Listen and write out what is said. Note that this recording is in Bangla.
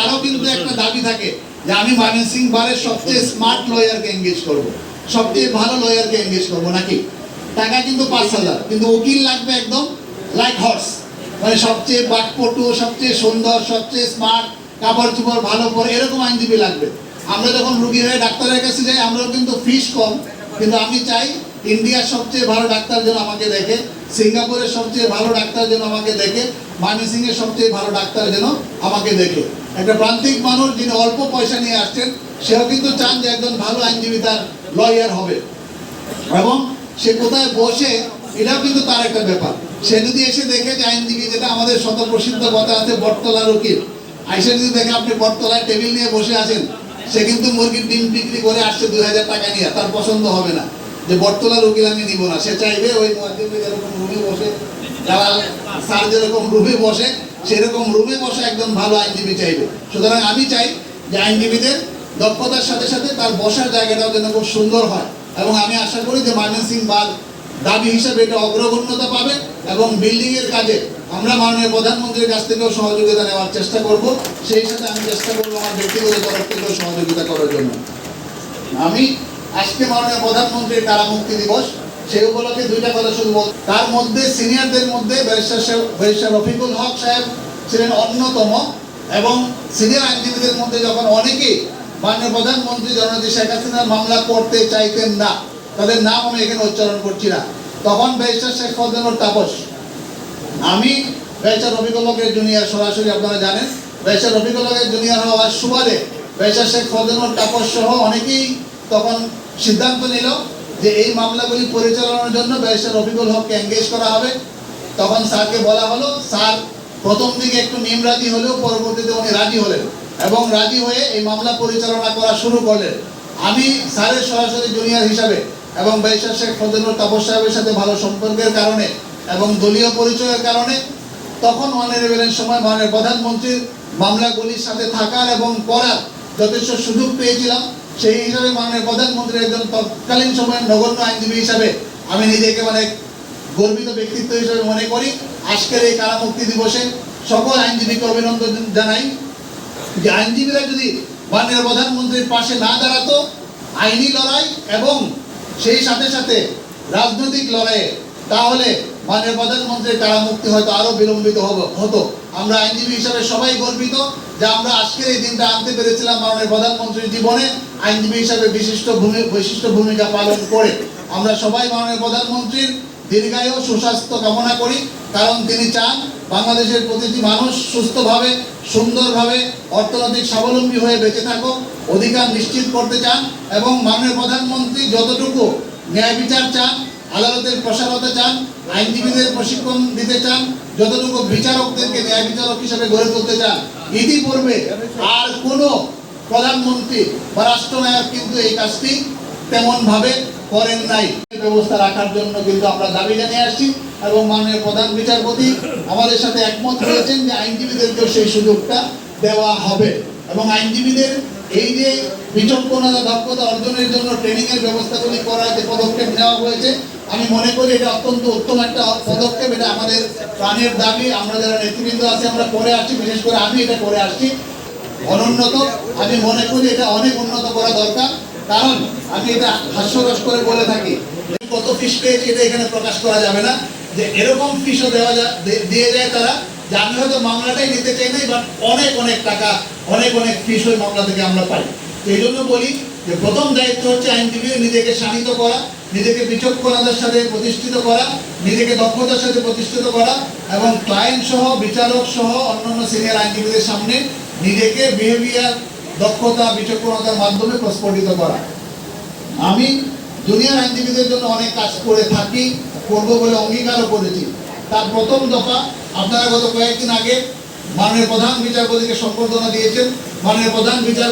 তারও কিন্তু একটা দাবি থাকে যে আমি ময়মনসিং বারের সবচেয়ে স্মার্ট লয়ারকে এঙ্গেজ করব। সবচেয়ে ভালো লয়ারকে এঙ্গেজ করব নাকি? টাকা কিন্তু পাঁচ হাজার, কিন্তু উকিল লাগবে একদম লাইক হর্স মানে সবচেয়ে বাকপটু, সবচেয়ে সুন্দর, সবচেয়ে স্মার্ট কাপড় চোপড় ভালো পরে এরকম আইনজীবী লাগবে। আমরা যখন রুগী হয়ে ডাক্তারের কাছে যাই, আমরাও কিন্তু ফিস কম। কিন্তু আমি চাই ইন্ডিয়ার সবচেয়ে ভালো ডাক্তার যেন আমাকে দেখে, সিঙ্গাপুরের সবচেয়ে ভালো ডাক্তার যেন আমাকে দেখে মাইমিসিং এর সবচেয়ে ভালো ডাক্তার যেন আমাকে দেখে। একটা প্রান্তিক মানুষ যিনি অল্প পয়সা নিয়ে আসছেন, সেও কিন্তু চান যে একজন ভালো আইনজীবী তার লয়ার হবে। এবং সে কোথায় বসে, এটাও কিন্তু তার একটা ব্যাপার। সে যদি এসে দেখে যে আইনজীবী যেটা আমাদের শত প্রসিদ্ধ কথা আছে, বটতলার উকিল, আইসে যদি দেখে আপনি বটতলায় টেবিল নিয়ে বসে আছেন, সে কিন্তু মুরগির ডিম বিক্রি করে আসছে দুই হাজার টাকা নিয়ে, তার পছন্দ হবে না। যে বটতলার উকিল আমি নিব না। সে চাইবে ওই মুয়াদ্দিন যেরকম রুমে বসে, যারা স্যার যেরকম রুমে বসে সেরকম রুমে বসে একজন ভালো আইনজীবী চাইবে। সুতরাং আমি চাই যে আইনজীবীদের দক্ষতার সাথে সাথে তার বসার জায়গাটাও যেন খুব সুন্দর হয়। এবং আমি আশা করি যে ময়মনসিং বাদ দাবি হিসাবে এটা অগ্রগণ্যতা পাবে এবং বিল্ডিং এর কাজে আমরা মাননীয় প্রধানমন্ত্রীর কাছ থেকেও সহযোগিতা নেওয়ার চেষ্টা করব। সেই সাথে আমি চেষ্টা করব আমার ব্যক্তিগত তরফ থেকেও সহযোগিতা করার জন্য। আমি আজকে মাননীয় প্রধানমন্ত্রীর কারামুক্তি দিবস সেই উপলক্ষে দুইটা কথা শুধু বল তার মধ্যে সিনিয়রদের মধ্যে ব্যারিস্টার ব্যারিস্টার রফিকুল হক সাহেব ছিলেন অন্যতম এবং সিনিয়র আইনজীবীদের মধ্যে যখন অনেকেই মাননীয় প্রধানমন্ত্রী জননেত্রী শেখ হাসিনার মামলা করতে চাইতেন না, তাদের নাম আমি এখানে উচ্চারণ করছি না। তখন ব্যারিস্টার শেখ ফজলুর তাপস, আমি ব্যারিস্টার রফিকুল হকের জুনিয়র সরাসরি আপনারা জানেন, ব্যারিস্টার রফিকুল হকের জুনিয়র হওয়ার সুবাদে ব্যারিস্টার শেখ ফজলুর তাপস সহ অনেকেই তখন সিদ্ধান্ত নিল যে এই মামলাগুলি পরিচালনার জন্য ব্যারিস্টার রফিকুল হককে এঙ্গেজ করা হবে। তখন স্যারকে বলা হলো, স্যার, প্রথম দিকে একটু নিমরাজি হলেও, পরবর্তীতে উনি রাজি হলেন এবং রাজি হয়ে এই মামলা পরিচালনা করা শুরু করলেন। আমি স্যারের সরাসরি জুনিয়র হিসাবে এবং ব্যারিস্টার শেখ ফজলুর তাপস সাহেবের সাথে ভালো সম্পর্কের কারণে এবং দলীয় পরিচয়ের কারণে তখন অনারেবেলের সময় মাননীয় প্রধানমন্ত্রীর মামলাগুলির সাথে থাকার এবং করার যথেষ্ট সুযোগ পেয়েছিলাম। সেই হিসাবে মাননীয় প্রধানমন্ত্রীর একজন তৎকালীন সময়ের নগণ্য আইনজীবী হিসাবে আমি নিজেকে মানে গর্বিত ব্যক্তিত্ব হিসেবে মনে করি। আজকের এই কারামুক্তি দিবসে সকল আইনজীবীকে অভিনন্দন জানাই যে আইনজীবীরা যদি মাননীয় প্রধানমন্ত্রীর পাশে না দাঁড়াতো, আইনি লড়াই এবং সেই সাথে সাথে রাজনৈতিক লড়াইয়ে, তাহলে মাননীয় প্রধানমন্ত্রীর কারামুক্তি হয়তো আরও বিলম্বিত হতো। আমরা আইনজীবী হিসাবে সবাই গর্বিত যে আমরা আজকের এই দিনটা আনতে পেরেছিলাম মাননীয় প্রধানমন্ত্রীর জীবনে আইনজীবী হিসাবে বিশিষ্ট ভূমি বিশিষ্ট ভূমিকা পালন করে। আমরা সবাই মাননীয় প্রধানমন্ত্রীর দীর্ঘায়ু সুস্বাস্থ্য কামনা করি, কারণ তিনি চান বাংলাদেশের প্রতিটি মানুষ সুস্থভাবে, সুন্দরভাবে অর্থনৈতিক স্বাবলম্বী হয়ে বেঁচে থাকুক, অধিকার নিশ্চিত করতে চান এবং মাননীয় প্রধানমন্ত্রী যতটুকু ন্যায় বিচার চান আদালতের প্রসার হতে চান, আইনজীবীদের প্রশিক্ষণ দিতে চান, যতটুকু বিচারকদেরকে ন্যায় বিচারক হিসেবে গড়ে তুলতে চান, ইতিপূর্বে আর কোনো প্রধানমন্ত্রী বা রাষ্ট্রনায়ক কিন্তু এই কাজটি তেমন ভাবে করেন নাই। ব্যবস্থা রাখার জন্য কিন্তু আমরা দাবি জানিয়ে আসছি এবং মাননীয় প্রধান বিচারপতি আমাদের সাথে একমত হয়েছেন যে আইনজীবীদেরকেও সেই সুযোগটা দেওয়া হবে এবং আইনজীবীদের এই যে বিচক্ষণতা দক্ষতা অর্জনের জন্য ট্রেনিং এর ব্যবস্থাগুলি করার যে পদক্ষেপ নেওয়া হয়েছে, আমি মনে করি এটা অত্যন্ত উত্তম একটা পদক্ষেপ। এটা আমাদের প্রাণের দাবি, আমরা যারা নেতৃবৃন্দ আছে, আমরা করে আসছি, বিশেষ করে আমি এটা করে আসছি। অনুন্নত আমি মনে করি এটা অনেক উন্নত করা দরকার, কারণ আমি এটা হাস্যরস করে বলে থাকি। কত ফিস পেয়েছি এটা এখানে প্রকাশ করা যাবে না। যে এরকম ফিসও দেওয়া দিয়ে যায় তারা, যে আমি হয়তো মামলাটাই নিতে চাই নাই বাট অনেক অনেক টাকা, অনেক অনেক ফিস ওই মামলা থেকে আমরা পাই। এই জন্য বলি যে প্রথম দায়িত্ব হচ্ছে আইনজীবী নিজেকে করা, নিজেকে বিচক্ষণতার সাথে প্রতিষ্ঠিত করা, নিজেকে দক্ষতার সাথে প্রতিষ্ঠিত করা এবং ক্লায়েন্ট সহ, বিচারক সহ অন্যান্য সিনিয়র আইনজীবীদের সামনে নিজেকে বিহেভিয়ার দক্ষতা, বিচক্ষণতার মাধ্যমে প্রস্ফুটিত করা। আমি জুনিয়র আইনজীবীদের জন্য অনেক কাজ করে থাকি, করব বলে অঙ্গীকারও করেছি। তার প্রথম দফা আপনারা গত কয়েকদিন আগে মাননীয় প্রধান বিচারপতিকে সম্বর্ধনা দিয়েছেন। মাননীয় প্রধান বিচার